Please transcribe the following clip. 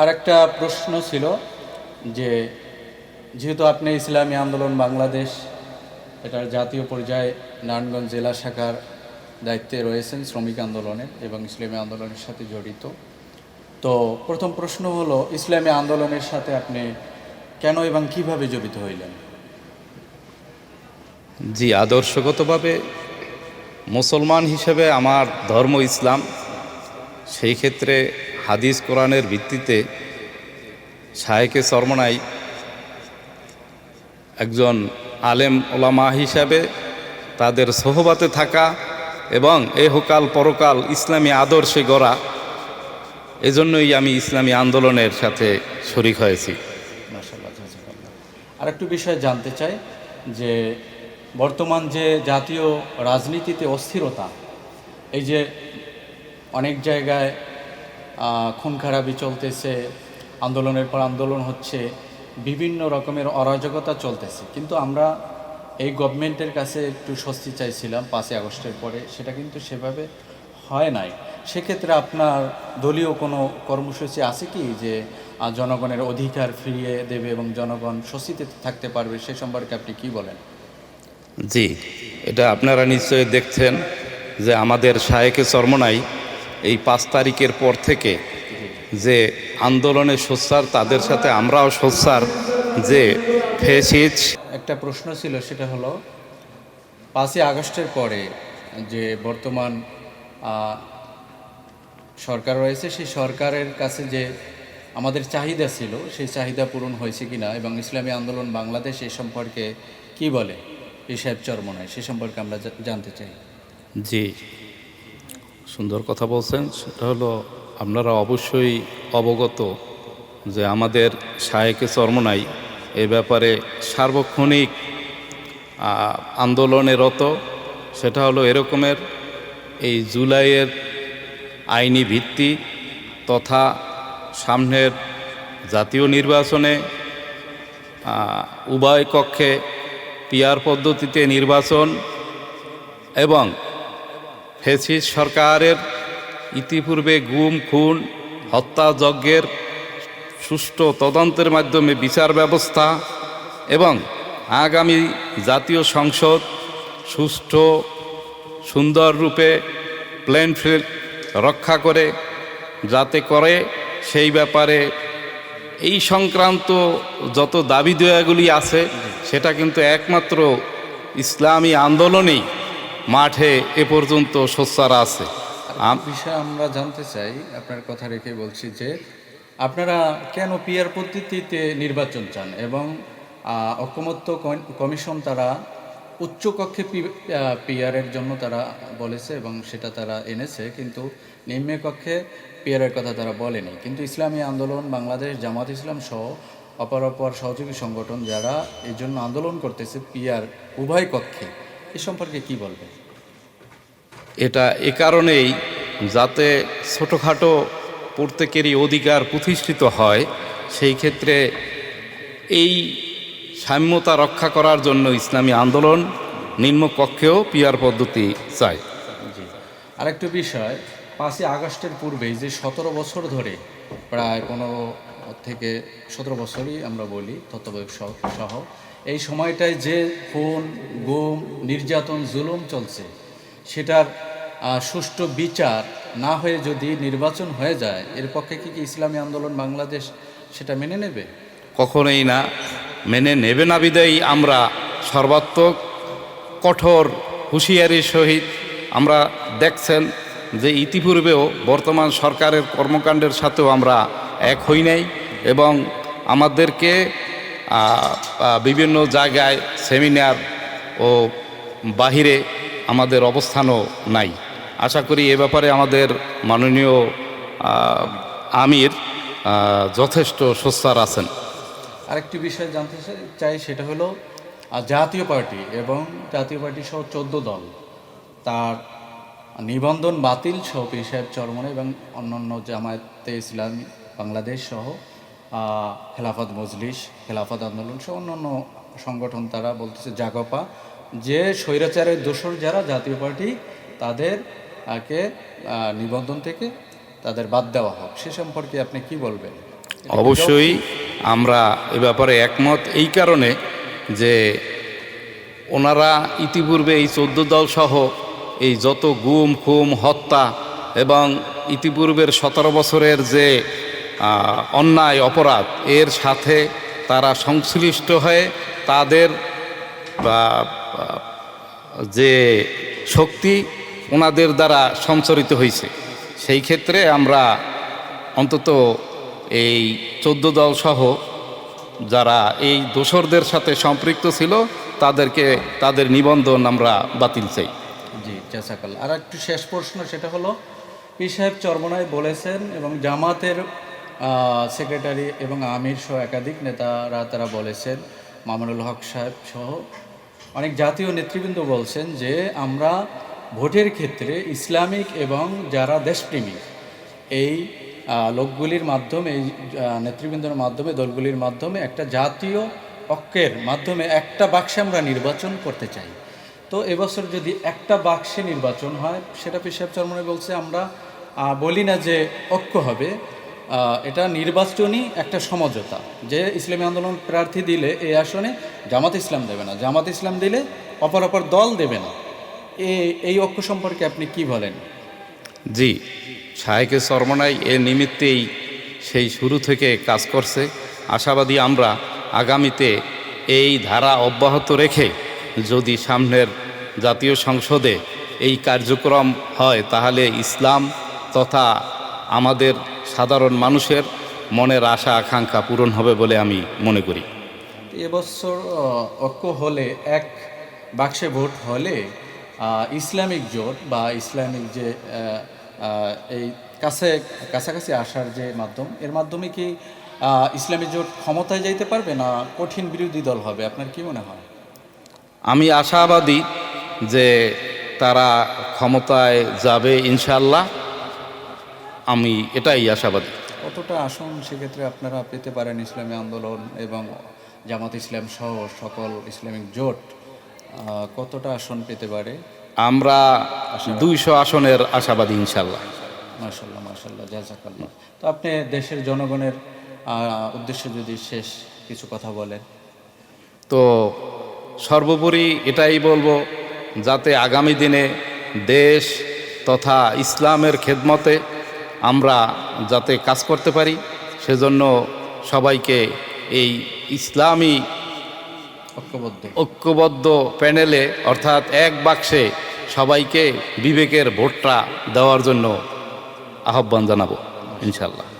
আর একটা প্রশ্ন ছিল যে, যেহেতু আপনি ইসলামী আন্দোলন বাংলাদেশ, এটার জাতীয় পর্যায়ে নারায়ণগঞ্জ জেলা শাখার দায়িত্বে রয়েছেন শ্রমিক আন্দোলনের এবং ইসলামী আন্দোলনের সাথে জড়িত। তো প্রথম প্রশ্ন হলো, ইসলামী আন্দোলনের সাথে আপনি কেন এবং কীভাবে জড়িত হইলেন? জি, আদর্শগতভাবে মুসলমান হিসেবে আমার ধর্ম ইসলাম, সেই ক্ষেত্রে হাদিস কোরআনের ভিত্তিতে শায়েকে সরমনাই একজন আলেম ওলামা হিসাবে তাদের সোহবাতে থাকা এবং এহকাল পরকাল ইসলামী আদর্শে গড়া, এজন্যই আমি ইসলামী আন্দোলনের সাথে শরিক হয়েছি। আর একটু বিষয় জানতে চাই যে বর্তমান যে জাতীয় রাজনীতিতে অস্থিরতা, এই যে অনেক জায়গায় খুন খারাপি চলতেছে, আন্দোলনের পর আন্দোলন হচ্ছে, বিভিন্ন রকমের অরাজকতা চলতেছে। কিন্তু আমরা এই গভর্নমেন্টের কাছে একটু স্বস্তি চাইছিলাম পাঁচই আগস্টের পরে, সেটা কিন্তু সেভাবে হয় নাই। সেক্ষেত্রে আপনার দলীয় কোনো কর্মসূচি আছে কি যে জনগণের অধিকার ফিরিয়ে দেবে এবং জনগণ স্বস্তিতে থাকতে পারবে, সে সম্পর্কে আপনি কি বলেন? জি, এটা আপনারা নিশ্চয়ই দেখছেন যে আমাদের শায়েকে চর্মনাই এই পাঁচ তারিখের পর থেকে যে আন্দোলনে সোচ্চার তাদের সাথে আমরাও সোচ্চার যে ফেসিজ একটা প্রশ্ন ছিল সেটা হলো পাঁচই আগস্টের পরে যে বর্তমান সরকার রয়েছে সেই সরকারের কাছে যে আমাদের চাহিদা ছিল সেই চাহিদা পূরণ হয়েছে কিনা এবং ইসলামী আন্দোলন বাংলাদেশ এই সম্পর্কে কি বলে? এই সাহেব চরমনায় সে সম্পর্কে আমরা জানতে চাই। জি। সুন্দর কথা বলছেন, সেটা হলো আপনারা অবশ্যই অবগত যে আমাদের শায়েকে চর্মনাই এ ব্যাপারে সার্বক্ষণিক আন্দোলনে রত। সেটা হলো এরকমের এই জুলাইয়ের আইনি ভিত্তি তথা সামনের জাতীয় নির্বাচনে উভয় কক্ষে পিয়ার পদ্ধতিতে নির্বাচন এবং ফেসিস সরকারের ইতিপূর্বে গুম, খুন হত্যাযজ্ঞের সুষ্ঠু তদন্তের মাধ্যমে বিচার ব্যবস্থা এবং আগামী জাতীয় সংসদ সুষ্ঠু, সুন্দর রূপে প্লেন রক্ষা করে, যাতে করে সেই ব্যাপারে এই সংক্রান্ত যত দাবি দেয়াগুলি আছে, সেটা কিন্তু একমাত্র ইসলামী আন্দোলনেই মাঠে এ পর্যন্ত সোচ্চার আছে। আম- বিষয়ে আমরা জানতে চাই আপনার কথা রেখে বলছি যে আপনারা কেন পিয়ার পদ্ধতিতে নির্বাচন চান এবং কন- কমিশন তারা উচ্চকক্ষে পিয়ারের জন্য তারা বলেছে এবং সেটা তারা এনেছে কিন্তু নিম্ন কক্ষে পিয়ারের কথা তারা বলেনি। কিন্তু ইসলামী আন্দোলন বাংলাদেশ জামাত ইসলাম সহ অপর অপর সহযোগী সংগঠন যারা এই জন্য আন্দোলন করতেছে পিয়ার উভয় কক্ষে এ সম্পর্কে কি বলবেন? এটা এ কারণেই যাতে ছোটোখাটো প্রত্যেকেরই অধিকার প্রতিষ্ঠিত হয় সেই ক্ষেত্রে এই সাম্যতা রক্ষা করার জন্য ইসলামী আন্দোলন নিম্নকক্ষেও পিয়ার পদ্ধতি চায়। জি। আরেকটু বিষয় পাঁচই আগস্টের পূর্বেই যে সতেরো বছর ধরে প্রায় পনেরো থেকে সতেরো বছরই আমরা বলি তত্ত্বাবধায়ক সহ- এই সময়টায় যে খুন, গুম, নির্যাতন, জুলুম চলছে, সেটার সুষ্ঠু বিচার না হয়ে যদি নির্বাচন হয়ে যায়, এর পক্ষে কি কি ইসলামী আন্দোলন বাংলাদেশ সেটা মেনে নেবে? কখনোই না। মেনে নেবে না বিদায়ী আমরা। সর্বাত্মক কঠোর হুঁশিয়ারির সহিত আমরা দেখছেন যে ইতিপূর্বেও বর্তমান সরকারের কর্মকাণ্ডের সাথেও আমরা এক হই নাই এবং আমাদেরকে বিভিন্ন জায়গায় সেমিনার ও বাহিরে আমাদের অবস্থানও নাই। আশা করি এ ব্যাপারে আমাদের মাননীয় আমির যথেষ্ট সোচ্চার আছেন। আরেকটি বিষয় জানতে চাই সেটা হলো জাতীয় পার্টি এবং জাতীয় পার্টি সহ চোদ্দ দল, তার নিবন্ধন বাতিল সহ সাহেব চরমনে এবং অন্যান্য জামায়াতে ইসলামী বাংলাদেশ সহ খেলাফত মজলিস খেলাফত আন্দোলন সহ অন্যান্য সংগঠন তারা বলতেছে জাগপা যে স্বৈরাচারের দোষর যারা জাতীয় পার্টি তাদের আহ, নিবন্ধন থেকে তাদের বাদ দেওয়া হোক। সে সম্পর্কে আপনি কি বলবেন? অবশ্যই আমরা এ ব্যাপারে একমত। এই কারণে যে ওনারা ইতিপূর্বে এই চোদ্দ দল সহ এই যত গুম খুম হত্যা এবং ইতিপূর্বের সতেরো বছরের যে অন্যায়, অপরাধ, এর সাথে তারা সংশ্লিষ্ট হয়ে তাদের যে শক্তি ওনাদের দ্বারা সঞ্চরিত হয়েছে। সেই ক্ষেত্রে আমরা অন্তত এই চোদ্দ দল সহ যারা এই দোসরদের সাথে সম্পৃক্ত ছিল, তাদেরকে, তাদের নিবন্ধন আমরা বাতিল চাই। জি জাসাকাল আর একটু শেষ প্রশ্ন, সেটা হলো পি সাহেব চরমনায় বলেছেন এবং জামাতের সেক্রেটারি এবং আমির সহ একাধিক নেতারা তারা বলেছেন, মামুনুল হক সাহেব সহ অনেক জাতীয় নেতৃবৃন্দ বলছেন যে আমরা ভোটের ক্ষেত্রে ইসলামিক এবং যারা দেশপ্রেমিক এই লোকগুলির মাধ্যমে, এই নেতৃবৃন্দের মাধ্যমে, দলগুলির মাধ্যমে একটা জাতীয় ঐক্যের মাধ্যমে একটা বাক্সে আমরা নির্বাচন করতে চাই। তো এবছর যদি একটা বাক্সে নির্বাচন হয়, সেটা পেশাব চরমনে বলছে, আমরা বলি না যে ঐক্য হবে এটা নির্বাচনী একটা সমঝোতা, যে ইসলামী আন্দোলন প্রার্থী দিলে এই আসনে জামাত ইসলাম দেবে না। জামাত ইসলাম দিলে অপর অপর দল দেবে না। এই ঐক্য সম্পর্কে আপনি কি বলেন? জি শাহেকে সরমনাই এ নিমিত্তেই সেই শুরু থেকে কাজ করছে। আশাবাদী আমরা আগামীতে এই ধারা অব্যাহত রেখে যদি সামনের জাতীয় সংসদে এই কার্যক্রম হয়, তাহলে ইসলাম তথা আমাদের সাধারণ মানুষের মনের আশা আকাঙ্ক্ষা পূরণ হবে বলে আমি মনে করি। এবছর ঐক্য হলে এক বাক্সে ভোট হলে ইসলামিক জোট বা ইসলামিক যে এই কাছে কাছাকাছি আসার যে মাধ্যম এর মাধ্যমে কি আহ, ইসলামী জোট ক্ষমতায় যাইতে পারবে না কঠিন বিরোধী দল হবে? আপনার কি মনে হয়? আমি আশাবাদী যে তারা ক্ষমতায় যাবে ইনশাল্লাহ আমি এটাই আশাবাদী। কতটা আসন সেক্ষেত্রে আপনারা পেতে পারেন ইসলামী আন্দোলন এবং জামাত ইসলাম সহ সকল ইসলামিক জোট কতটা আসন পেতে পারে? আমরা দুইশো আসনের আশাবাদী ইনশাল্লাহ মাশাল্লাহ মাশাল্লাহ জাজাকাল্লাহ তো আপনি দেশের জনগণের উদ্দেশ্যে যদি শেষ কিছু কথা বলেন। তো সর্বোপরি এটাই বলব যাতে আগামী দিনে দেশ তথা ইসলামের খেদমতে আমরা যাতে কাজ করতে পারি সেজন্য সবাইকে এই ইসলামী ঐক্যবদ্ধ। ঐক্যবদ্ধ প্যানেলে অর্থাৎ এক বাক্সে সবাইকে বিবেকের ভোটটা দেওয়ার জন্য আহ্বান জানাব ইনশাল্লাহ